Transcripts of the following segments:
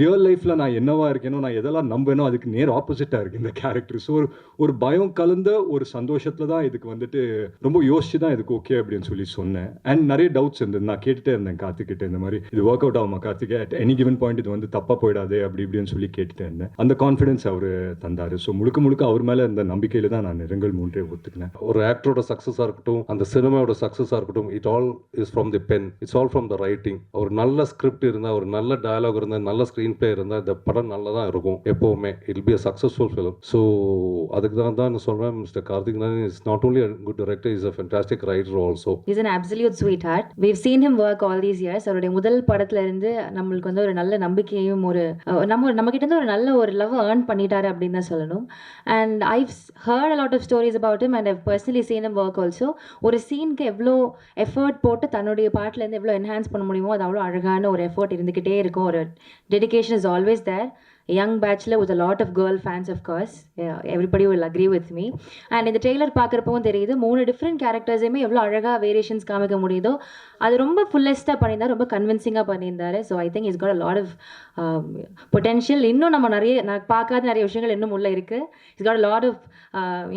Real லைஃப்பில் நான் என்னவா இருக்கேனோ நான் எதெல்லாம் நம்பேனோ அதுக்கு நேர் ஆப்போசிட்டாக இருக்குது இந்த கேரக்டர் ஸோ ஒரு ஒரு பயம் கலந்த ஒரு சந்தோஷத்தில் தான் இதுக்கு வந்துட்டு ரொம்ப யோசிச்சு தான் இதுக்கு ஓகே அப்படின்னு சொல்லி சொன்னேன். அண்ட் நிறைய டவுட்ஸ் இருந்தது. நான் கேட்டுட்டே இருந்தேன் கார்த்திக்கிட்ட இந்த மாதிரி இது ஒர்க் அவுட் ஆகுமா கார்த்திகே? அட் எனி கிவன் பாயிண்ட் இது வந்து தப்பாக போயிடாதே அப்படி இப்படின்னு சொல்லி கேட்டுட்டே இருந்தேன். அந்த கான்ஃபிடன்ஸ் அவர் தந்தார். ஸோ முழுக்க முழுக்க அவர் மேலே இருந்த நம்பிக்கையில் தான் நான் நிறங்கள் மூன்றே ஒத்துக்கினேன். ஒரு ஆக்டரோட சக்ஸஸாக இருக்கட்டும் அந்த சினிமாவோட சக்ஸஸாக இருக்கட்டும் it all is from the pen it's all from the writing ஒரு நல்ல ஸ்கிரிப்ட் இருந்தால் ஒரு நல்ல டயலாக் இருந்தால் நல்ல ஸ்க்ரீன் பிளே இருந்தால் இந்த படம் நல்லா தான் இருக்கும் எப்போவுமே. I'll be a successful film so அதுக்கு தான் தான் நான் சொல்கிறேன் mister Karthik Narayan is not only good director is a fantastic writer also is an absolute sweet heart we've seen him work all these years அவருடைய முதல் படத்துல இருந்து நம்மளுக்கு வந்து ஒரு நல்ல நம்பிக்கையும் ஒரு நம்ம நம்ம கிட்ட இருந்து ஒரு நல்ல ஒரு லவ் ஏர்ன் பண்ணிட்டாரு அப்படின்னு தான் சொல்லணும். And I heard a lot of stories about him and I personally seen him work also ஒரு சீனுக்கு எவ்வளோ எஃபர்ட் போட்டு தன்னுடைய பாட்டிலேருந்து எவ்வளோ என்ஹான்ஸ் பண்ண முடியுமோ அது அவ்வளோ அழகான ஒரு எஃபர்ட் இருந்துக்கிட்டே இருக்கும். ஒரு dedication is always there young பேட்ச்ல with a lot of girl fans of course. Yeah, everybody will agree with me. And இந்த ட்ரெய்லர் பார்க்குறப்பவும் தெரியுது மூணு டிஃப்ரெண்ட் கேரக்டர்ஸையுமே எவ்வளோ அழகாக வேரியேஷன்ஸ் காமிக்க முடியுதோ அது ரொம்ப ஃபுல்லஸ்ட்டாக பண்ணியிருந்தார் ரொம்ப கன்வின்சிங்காக பண்ணியிருந்தார். So I think is got a lot of potential இன்னும் நம்ம நிறைய நான் பார்க்காத நிறைய விஷயங்கள் இன்னும் உள்ள இருக்குது is got a lot of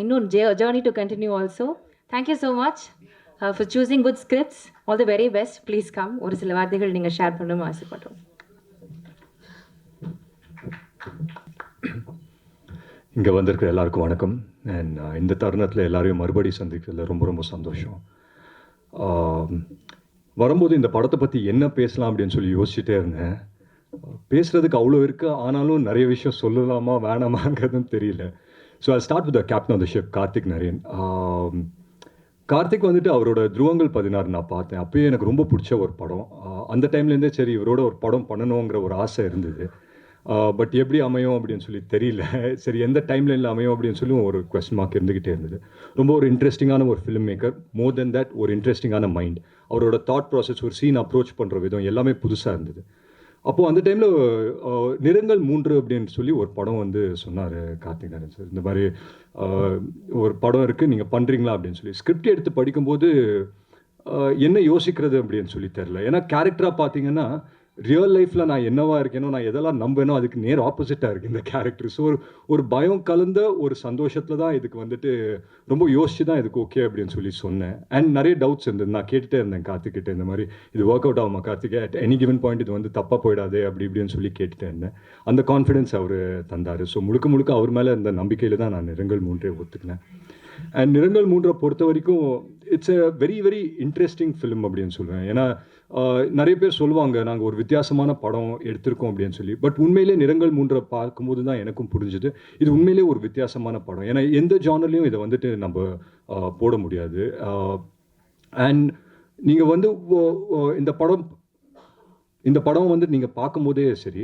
இன்னும் journey to continue also thank you so much for choosing good scripts all the very best please come ஒரு சில வார்த்தைகள் நீங்கள் ஷேர் பண்ணணும்னு ஆசைப்படுறோம் இங்கே வந்திருக்கிற எல்லாருக்கும் வணக்கம். அண்ட் uh, இந்த தருணத்தில் எல்லாரையும் மறுபடியும் சந்திக்கிறதுல ரொம்ப ரொம்ப சந்தோஷம். Um, வரும்போது இந்த படத்தை பற்றி என்ன பேசலாம் அப்படின்னு சொல்லி யோசிச்சுட்டே இருந்தேன். பேசுகிறதுக்கு அவ்வளோ இருக்குது ஆனாலும் நிறைய விஷயம் சொல்லலாமா வேணாமாங்கிறதும் தெரியல. So I start with captain of the ship Karthik Naren. Um, Karthik வந்துட்டு அவரோட துருவங்கள் பதினாறு நான் பார்த்தேன். அப்பயே எனக்கு ரொம்ப பிடிச்ச ஒரு படம். Uh, அந்த டைம்லேருந்தே சரி இவரோட ஒரு படம் பண்ணணுங்கிற ஒரு ஆசை இருந்தது. பட் எப்படி அமையும் அப்படின்னு சொல்லி தெரியல. சரி எந்த டைம்லைனில் அமையும் அப்படின்னு சொல்லி ஒரு கொஸ்டின் மார்க் இருந்துக்கிட்டே இருந்தது. ரொம்ப ஒரு இன்ட்ரெஸ்டிங்கான ஒரு film maker more than that ஒரு இன்ட்ரெஸ்டிங்கான மைண்ட் அவரோட தாட் ப்ராசஸ் ஒரு சீன் அப்ரோச் பண்ணுற விதம் எல்லாமே புதுசாக இருந்தது. அப்போது அந்த டைமில் நிறங்கள் மூன்று அப்படின்னு சொல்லி ஒரு படம் வந்து சொன்னார் கார்த்திக் நாராயண் சார் இந்த மாதிரி ஒரு படம் இருக்குது நீங்கள் பண்ணுறீங்களா அப்படின்னு சொல்லி. ஸ்கிரிப்ட் எடுத்து படிக்கும்போது என்ன யோசிக்கிறது அப்படின்னு சொல்லி தெரில ஏன்னா கேரக்டராக பார்த்தீங்கன்னா ரியல் லைஃப்பில் நான் என்னவா இருக்கேனோ நான் எதெல்லாம் நம்பேனோ அதுக்கு நேர் ஆப்போசிட்டாக இருக்குது இந்த கேரக்டர் ஸோ ஒரு ஒரு பயம் கலந்த ஒரு சந்தோஷத்தில் தான் இதுக்கு வந்துட்டு ரொம்ப யோசிச்சு தான் இதுக்கு ஓகே அப்படின்னு சொல்லி சொன்னேன். அண்ட் நிறைய டவுட்ஸ் இருந்தது. நான் கேட்டுகிட்டே இருந்தேன் கார்த்திக்கிட்ட இந்த மாதிரி இது ஒர்க் அவுட் ஆகுமா கார்த்திகே? அட் எனி கிவன் பாயிண்ட் இது வந்து தப்பாக போயிடாதே அப்படி இப்படின்னு சொல்லி கேட்டுகிட்டே இருந்தேன். அந்த கான்ஃபிடென்ஸ் அவர் தந்தார். ஸோ முழுக்க முழுக்க அவர் மேலே இருந்த நம்பிக்கையில் தான் நான் நிறங்கள் மூன்றே ஒத்துக்கினேன். அண்ட் நிறங்கள் மூன்றை பொறுத்த வரைக்கும் it's a very very interesting film அப்படின்னு சொல்லுவேன் ஏன்னா நிறைய பேர் சொல்லுவாங்க நாங்கள் ஒரு வித்தியாசமான படம் எடுத்திருக்கோம் அப்படின்னு சொல்லி. பட் உண்மையிலே நிறங்கள் மூன்றை பார்க்கும்போது தான் எனக்கும் புரிஞ்சுது. இது உண்மையிலே ஒரு வித்தியாசமான படம். ஏன்னா எந்த ஜானர்லையும் இதை வந்துட்டு நம்ம போட முடியாது. அண்ட் நீங்கள் வந்து இந்த படம் இந்த படம் வந்து நீங்கள் பார்க்கும்போதே சரி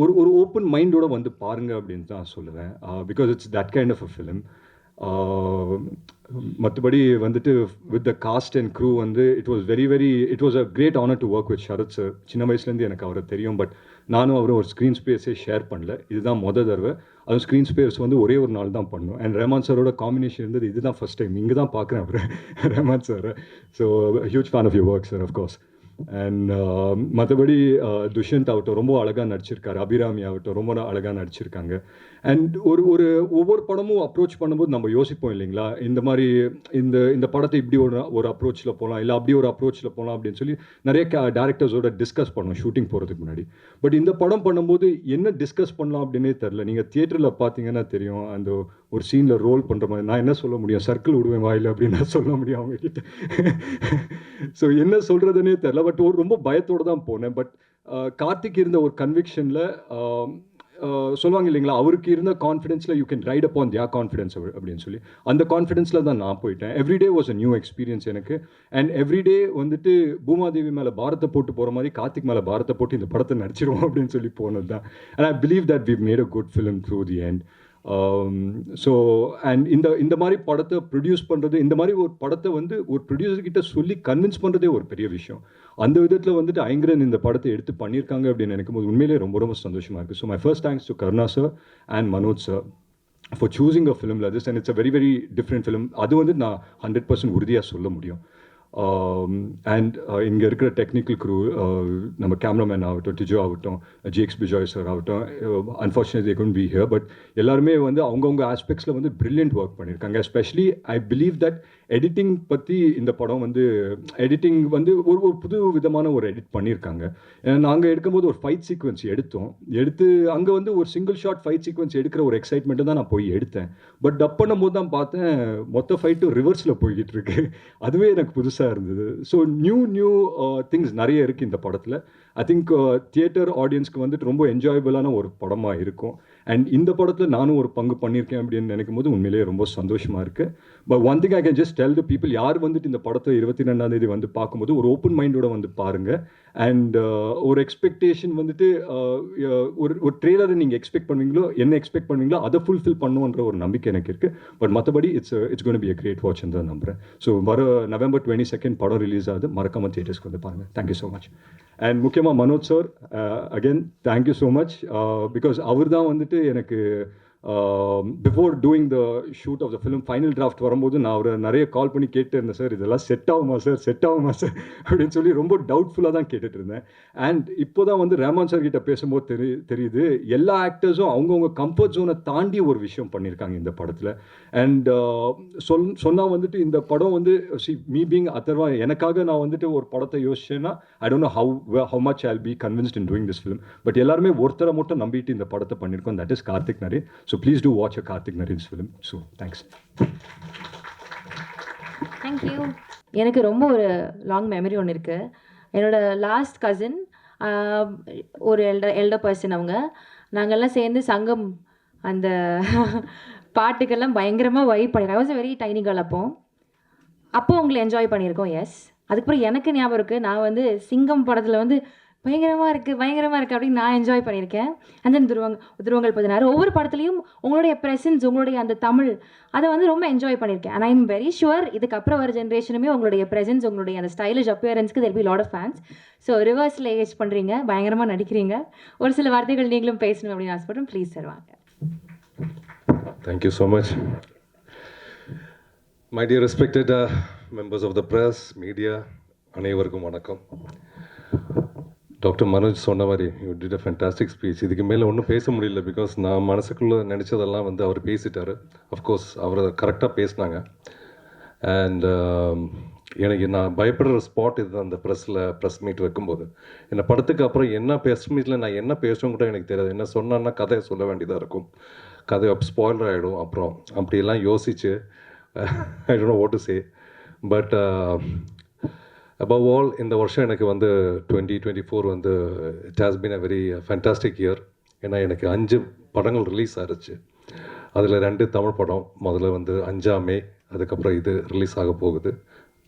ஒரு ஒரு ஓப்பன் மைண்டோட வந்து பாருங்க அப்படின்னு தான் சொல்லுவேன். Because it's that kind of a film மற்றபடி வந்துட்டு with the cast and crew வந்து it was very very it was a great honour to work with Sharath sir சின்ன வயசுலேருந்து எனக்கு அவரை தெரியும் பட் நானும் அவரும் ஒரு ஸ்க்ரீன் ஸ்பேஸே ஷேர் பண்ணல. இதுதான் மொதல் தடவை. அதுவும் ஸ்க்ரீன் ஸ்பேஸ் வந்து ஒரே ஒரு நாள் தான் பண்ணோம். அண்ட் ரஹமான் சாரோட காம்பினேஷன் இருந்தது இதுதான் ஃபஸ்ட் டைம் இங்கே தான் பார்க்குறேன் அவர் Rahman sir so huge fan of you work sir of course and uh, மற்றபடி uh, துஷ்யந்த் ஆகட்டும் ரொம்ப அழகாக நடிச்சிருக்காரு. அபிராமி ஆகட்டும் ரொம்ப அழகாக நடிச்சிருக்காங்க. அண்ட் ஒரு ஒரு ஒவ்வொரு படமும் அப்ரோச் பண்ணும்போது நம்ம யோசிப்போம் இல்லைங்களா? இந்த மாதிரி இந்த இந்த படத்தை இப்படி ஒரு ஒரு அப்ரோச்சில் போகலாம் இல்லை அப்படி ஒரு அப்ரோச்சில் போகலாம் அப்படின்னு சொல்லி நிறைய டேரக்டர்ஸோட டிஸ்கஸ் பண்ணோம் ஷூட்டிங் போகிறதுக்கு முன்னாடி. பட் இந்த படம் பண்ணும்போது என்ன டிஸ்கஸ் பண்ணலாம் அப்படின்னே தெரில நீங்கள் தியேட்டரில் பார்த்தீங்கன்னா தெரியும். அந்த ஒரு சீனில் ரோல் பண்ணுற மாதிரி நான் என்ன சொல்ல முடியும்? சர்க்கிள் விடுவேன் வாயில் அப்படின்னு நான் சொல்ல முடியும் அவங்ககிட்ட ஸோ என்ன சொல்கிறதுனே தெரில பட் ஒரு ரொம்ப பயத்தோடு தான் போனேன். பட் கார்த்திக் இருந்த ஒரு கன்விக்ஷனில் சொல்லுவாங்க இல்லைங்களா? அவருக்கு இருந்த கான்ஃபிடென்ஸில் you can write upon Diya confidence அப்படின்னு சொல்லி. அந்த கான்ஃபிடென்ஸில் தான் நான் போயிட்டேன். Everyday was a new experience எனக்கு. அண்ட் எவ்ரிடே வந்துட்டு பூமாதேவி மேலே பாரத்தை போட்டு போகிற மாதிரி கார்த்திக் மேலே பாரத்தை போட்டு இந்த படத்தை நடிச்சிருவோம் அப்படின்னு சொல்லி போனது தான் and I believe that we made a good film through the and Um, so and இந்த இந்த மாதிரி படத்தை ப்ரொடியூஸ் பண்ணுறது இந்த மாதிரி ஒரு படத்தை வந்து ஒரு ப்ரொடியூசர்கிட்ட சொல்லி கன்வின்ஸ் பண்ணுறதே ஒரு பெரிய விஷயம். அந்த விதத்தில் வந்துட்டு ஐங்கரன் இந்த படத்தை எடுத்து பண்ணியிருக்காங்க அப்படின்னு நினைக்கும் போது உண்மையிலே ரொம்ப ரொம்ப சந்தோஷமாக இருக்குது so my first thanks to Karuna sir and Manoj sir for choosing a film லஜஸ் and it's a very very different film அது வந்து நான் ஹண்ட்ரட் பர்சன்ட் உறுதியாக சொல்ல முடியும். Um, அண்ட் uh, இங்கே இருக்கிற டெக்னிக்கல் க்ரூ uh, நம்ம கேமராமேன் ஆகட்டும் டிஜோ ஆகட்டும் ஜிஎக்ஸ் பிஜாய் சார் ஆகட்டும் unfortunately couldn't be here but எல்லாருமே வந்து அவங்கவுங்க ஆஸ்பெக்ட்ஸில் வந்து பிரில்லியன்ட் ஒர்க் பண்ணியிருக்காங்க especially I believe that editing பற்றி இந்த படம் வந்து எடிட்டிங் வந்து ஒரு ஒரு புது விதமான ஒரு எடிட் பண்ணியிருக்காங்க ஏன்னா நாங்கள் எடுக்கும்போது ஒரு ஃபைட் சீக்வன்ஸ் எடுத்தோம். எடுத்து அங்கே வந்து ஒரு சிங்கிள் ஷாட் ஃபைட் சீக்வன்ஸ் எடுக்கிற ஒரு எக்ஸைட்மெண்ட்டு தான் நான் போய் எடுத்தேன். பட் டப் பண்ணும்போது தான் பார்த்தேன் மொத்த ஃபைட்டும் ரிவர்ஸில் போய்கிட்டு இருக்கு. அதுவே எனக்கு புதுசாக இருந்தது. ஸோ நியூ நியூ திங்ஸ் நிறைய இருக்குது இந்த படத்தில். ஐ திங்க் தியேட்டர் ஆடியன்ஸ்க்கு வந்துட்டு ரொம்ப என்ஜாயபிளான ஒரு படமாக இருக்கும். அண்ட் இந்த படத்தில் நானும் ஒரு பங்கு பண்ணியிருக்கேன் அப்படின்னு நினைக்கும் போது உண்மையிலேயே ரொம்ப சந்தோஷமாக இருக்குது but one thing I can just tell the people யார் வந்துட்டு இந்த படத்தை இருபத்தி ரெண்டாம் தேதி வந்து பார்க்கும்போது ஒரு ஓப்பன் மைண்டோட வந்து பாருங்கள் அண்ட் uh, ஒரு எக்ஸ்பெக்டேஷன் வந்துட்டு uh, uh, ஒரு ஒரு ட்ரெய்லரை நீங்கள் எக்ஸ்பெக்ட் பண்ணுவீங்களோ என்ன எக்ஸ்பெக்ட் பண்ணுவீங்களோ அதை ஃபுல்ஃபில் பண்ணுன்ற ஒரு நம்பிக்கை எனக்கு இருக்குது பட் மற்றபடி it's it's gonna be a great watch தான் நம்புறேன். ஸோ வர நவம்பர் டுவெண்ட்டி செகண்ட் படம் ரிலீஸ் ஆகுது. மறக்காம தியேட்டர்ஸ்க்கு வந்து பாருங்கள் தேங்க்யூ ஸோ மச் அண்ட் முக்கியமாக Manoj sir again thank you so much because அவர் தான் வந்துட்டு எனக்கு before doing the shoot of the film final draft வரும்போது நான் அவரை நிறைய கால் பண்ணி கேட்டு இருந்தேன் சார் இதெல்லாம் செட் ஆகுமா சார்? செட் ஆகுமா சார்? அப்படின்னு சொல்லி ரொம்ப டவுட்ஃபுல்லாக தான் கேட்டுட்டு இருந்தேன் அண்ட் இப்போ தான் வந்து ரேமான் சார் கிட்ட பேசும்போது தெரி தெரியுது எல்லா ஆக்டர்ஸும் அவங்கவுங்க கம்ஃபர்ட் ஜோனை தாண்டி ஒரு விஷயம் பண்ணியிருக்காங்க இந்த படத்தில். அண்ட் uh, சொல் சொன்னால் வந்துட்டு இந்த படம் வந்து சி மீ பீங் அதர்வா எனக்காக நான் வந்துட்டு ஒரு படத்தை யோசிச்சேன்னா I don't know how how much I'll be convinced in doing this film but எல்லாருமே ஒருத்தரை மட்டும் நம்பிட்டு இந்த படத்தை பண்ணியிருக்கோம். That is Karthik Naren. So please do a Karthik Narins film soon. So thanks you. எனக்கு ரொம்ப ஒரு லாங் மெமரி ஒன்று இருக்குது என்னோட லாஸ்ட் கசின் ஒரு எல்டர் எல்டர் பர்சன் அவங்க. நாங்கள்லாம் சேர்ந்து சங்கம் அந்த பாட்டுக்கெல்லாம் பயங்கரமாக வைப் பண்ணிருக்கோம். வாஸ் வெரி டைனி கேர்ள் அப்போ. அப்போ உங்களை என்ஜாய் பண்ணியிருக்கோம் எஸ் அதுக்கப்புறம் எனக்கு ஞாபகம் இருக்குது நான் வந்து சிங்கம் படத்தில் வந்து பயங்கரமாக இருக்குது பயங்கரமாக இருக்குது அப்படின்னு நான் என்ஜாய் பண்ணியிருக்கேன். அந்த துருவங்க துருவங்கள் பதினாறு. ஒவ்வொரு படத்துலையும் உங்களுடைய ப்ரெசன்ஸ் உங்களுடைய அந்த தமிழ் அதை வந்து ரொம்ப என்ஜாய் பண்ணியிருக்கேன். And I am very sure இதுக்கப்புறம் வர ஜென்ரேஷனுமே உங்களுடைய ப்ரெசன்ஸ் உங்களுடைய அந்த stylish அப்பியரன்ஸ்க்கு there be lot of fans so ரிவர்ஸில் ஏஜ் பண்ணுறீங்க பயங்கரமாக நடிக்கிறீங்க. ஒரு சில வார்த்தைகள் நீங்களும் பேசணும் அப்படின்னு ஆசைப்படும் ப்ளீஸ் சார் வாங்க. Thank so much much. My dear members of the press media அனைவருக்கும் வணக்கம். டாக்டர் மனோஜ் சொன்ன மாதிரி you did a fantastic speech இதுக்கு மேலே ஒன்றும் பேச முடியல பிகாஸ் நான் மனசுக்குள்ளே நினச்சதெல்லாம் வந்து அவர் பேசிட்டார். அஃப்கோர்ஸ் அவர் கரெக்டாக பேசினாங்க. அண்ட் um, எனக்கு நான் பயப்படுற ஸ்பாட் இது அந்த ப்ரெஸ்ஸில் ப்ரெஸ் மீட் வைக்கும்போது. என்னை படத்துக்கு அப்புறம் என்ன ப்ரெஸ் மீட்டில் நான் என்ன பேசணும் கூட எனக்கு தெரியாது. என்ன சொன்னேன்னா கதையை சொல்ல வேண்டியதாக இருக்கும். கதை ஸ்பாயிலர் ஆகிடும் அப்புறம். அப்படியெல்லாம் யோசிச்சு I don't what to say but above all இந்த வருஷம் எனக்கு வந்து டுவெண்ட்டி டுவெண்ட்டி ஃபோர் வந்து it has been a very fantastic year ஏன்னா எனக்கு அஞ்சு படங்கள் ரிலீஸ் ஆகிருச்சு அதில் ரெண்டு தமிழ் படம் முதல்ல வந்து அஞ்சாமே அதுக்கப்புறம் இது ரிலீஸ் ஆக போகுது.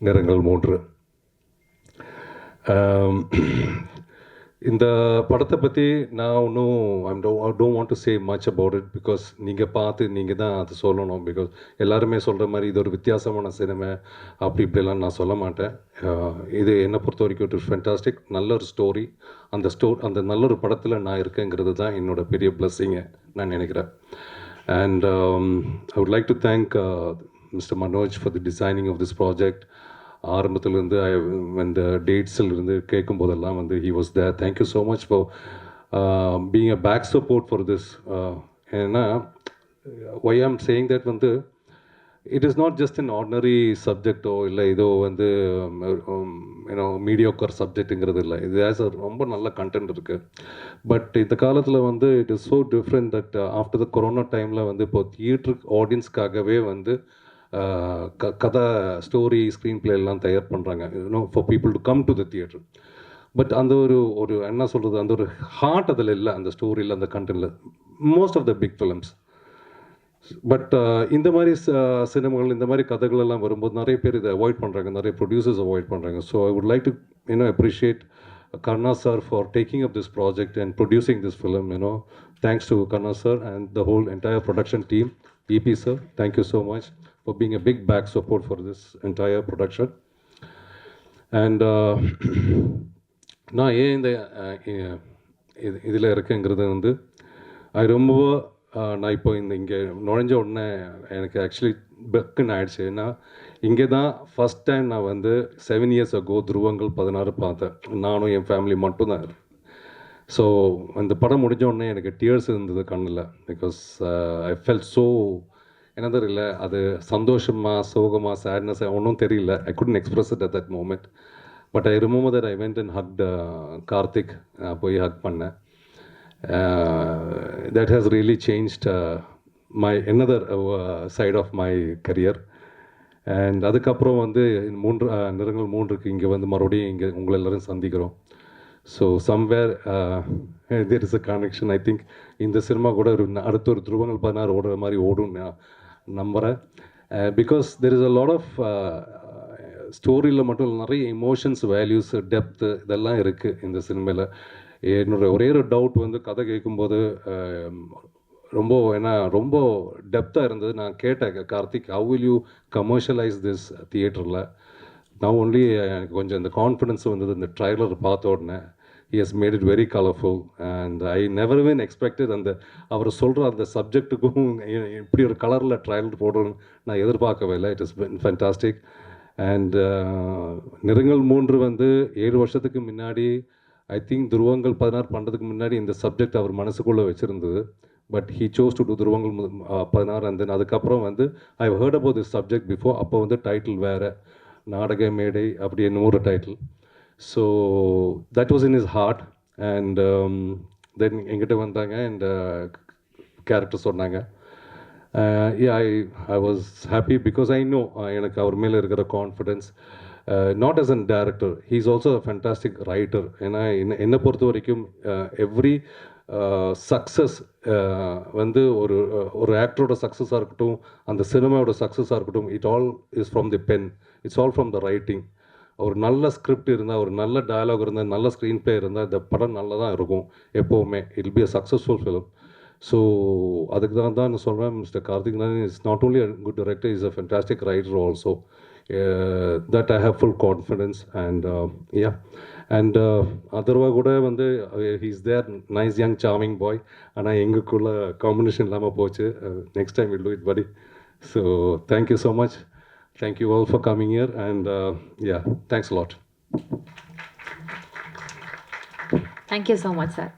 நிறங்கள் மூன்று. இந்த படத்தை பற்றி நான் ஒன்றும் I'm do I don't want to say much about it because நீங்கள் பார்த்து நீங்கள் தான் அது சொல்லணும். பிகாஸ் எல்லாருமே சொல்கிற மாதிரி இது ஒரு வித்தியாசமான சினிமா அப்படி இப்படிலாம் நான் சொல்ல மாட்டேன். இது என்னை பொறுத்த வரைக்கும் இட் ஃபென்டாஸ்டிக் நல்ல ஒரு ஸ்டோரி அந்த ஸ்டோ அந்த நல்ல ஒரு படத்தில் நான் இருக்கேங்கிறது தான் என்னோட பெரிய பிளஸ்ஸிங்கை நான் நினைக்கிறேன். And I would like to thank mister Manoj for the designing of this project ஆரம்பத்துலேருந்து அந்த டேட்ஸில் இருந்து கேட்கும் போதெல்லாம் வந்து he was there thank you so much for being a back support for this ஏன்னா ஒய் ஆம் சேயிங் தட் வந்து it is not just in ordinary சப்ஜெக்டோ இல்லை ஏதோ வந்து ஏன்னோ மீடியோக்கர் சப்ஜெக்ட்டுங்கிறது இல்லை. இது ஆஸ் அ ரொம்ப நல்ல கண்டென்ட் இருக்குது பட் இந்த காலத்தில் வந்து it is so different that after the corona டைமில் வந்து இப்போ தியேட்டருக்கு ஆடியன்ஸ்க்காகவே வந்து க கதை ஸ்டோரி ஸ்க்ரீன் பிளே எல்லாம் தயார் பண்ணுறாங்க you know for people to come to the theatre but அந்த ஒரு ஒரு என்ன சொல்கிறது அந்த ஒரு ஹார்ட் அதில் இல்லை அந்த ஸ்டோரியில் அந்த கண்டென்ட்டில் most of the big films but இந்த மாதிரி சினிமாகள் இந்த மாதிரி கதைகள் எல்லாம் வரும்போது நிறைய பேர் இதை அவாய்ட் பண்ணுறாங்க நிறைய ப்ரொடியூசர்ஸ் அவாய்ட் பண்ணுறாங்க so I would like to you know appreciate Karna sir for taking up this project and producing this film you know thanks to Karna sir and the whole entire production team EP sir thank you so much for being a big back support for this entire production. And uh, நான் ஏன் இந்த இது இதில் இருக்கேங்கிறது வந்து அது ரொம்ப uh, நான் இப்போ இந்த இங்கே நுழைஞ்ச உடனே எனக்கு ஆக்சுவலி பெக்குன்னு ஆயிடுச்சு. ஏன்னா இங்கே தான் ஃபஸ்ட் டைம் நான் வந்து செவன் இயர்ஸ் அகோ துருவங்கள் பதினாறு பார்த்தேன். நானும் என் ஃபேமிலி மட்டும்தான் ஸோ அந்த படம் முடிஞ்ச உடனே எனக்கு டியர்ஸ் இருந்தது கண்ணில். பிகாஸ் ஐ ஃபெல் ஸோ என்ன தெரியல அது சந்தோஷமா சோகமா சேட்னஸ் ஒன்றும் தெரியல. I couldn't express it at that moment but I remove that I went and the Karthik போய் ஹக் பண்ணேன். That has really changed my another side of my career and அதுக்கப்புறம் வந்து மூன்று uh, நிறங்கள் மூன்றுக்கு இங்கே வந்து மறுபடியும் இங்கே உங்களை எல்லோரும் சந்திக்கிறோம். So somewhere there is a connection I think இந்த சினிமா கூட ஒரு அடுத்த ஒரு துருவங்கள் பதினாறு ஓடுற மாதிரி ஓடும் நான் நம்புகிறேன் because there is a lot of ஸ்டோரியில் மட்டும் இல்லை நிறைய இமோஷன்ஸ் வேல்யூஸ் டெப்த்து இதெல்லாம் இருக்குது இந்த சினிமாவில் என்னோட ஒரே ஒரு டவுட் வந்து கதை கேட்கும்போது ரொம்ப ஏன்னா ரொம்ப டெப்த்தாக இருந்தது. நான் கேட்டேன் Karthik how will you commercialise this தியேட்டரில் நான் ஒன்லி எனக்கு கொஞ்சம் இந்த கான்ஃபிடென்ஸ் வந்தது இந்த ட்ரைலர் பார்த்த உடனே. He made it very colourful and I never win expected அந்த அவர் சொல்கிற அந்த சப்ஜெக்ட்டுக்கும் இப்படி ஒரு கலரில் ட்ரையல் போடுறோன்னு நான் எதிர்பார்க்கவே இல்லை. இட் இஸ் ஃபென்டாஸ்டிக் அண்ட் நிறங்கள் மூன்று வந்து ஏழு வருஷத்துக்கு முன்னாடி ஐ திங்க் துருவங்கள் பதினாறு பண்ணுறதுக்கு முன்னாடி இந்த சப்ஜெக்ட் அவர் மனசுக்குள்ளே வச்சுருந்தது. But he chose to do Dhuruvangal Pathinaaru அந்த அதுக்கப்புறம் வந்து I heard about this subject before அப்போ வந்து டைட்டில் வேறு. நாடக மேடை அப்படி என்னமோ ஒரு title so that was in is heart and then எங்கிட்ட வந்தாங்க அண்ட் கேரக்டர் சொன்னாங்க. I I was happy because I know எனக்கு அவர் மேலே இருக்கிற confidence not as an director he is also fantastic writer ஏன்னா என்ன என்னை பொறுத்த வரைக்கும் எவ்ரி சக்ஸஸ் வந்து ஒரு ஒரு ஆக்டரோட சக்ஸஸாக இருக்கட்டும் அந்த சினிமாவோட சக்ஸஸாக இருக்கட்டும் it all is from the pen it's all from the writing ஒரு நல்ல ஸ்கிரிப்ட் இருந்தால் ஒரு நல்ல டயலாக் இருந்தால் நல்ல ஸ்க்ரீன் ப்ளே இருந்தால் இந்த படம் நல்லா தான் இருக்கும் எப்போவுமே. It be a successful film so அதுக்கு தான் தான் நான் சொல்கிறேன் mister Karthik Narayan is not only a good director is a fantastic writer also that I have full confidence and yeah and Atharva கூட வந்து he's there nice young charming boy ஆனால் எங்களுக்குள்ள combination இல்லாமல் போச்சு. Next time will do it better so thank you so much Thank you all for coming here, and uh, yeah, thanks a lot. Thank you so much, sir.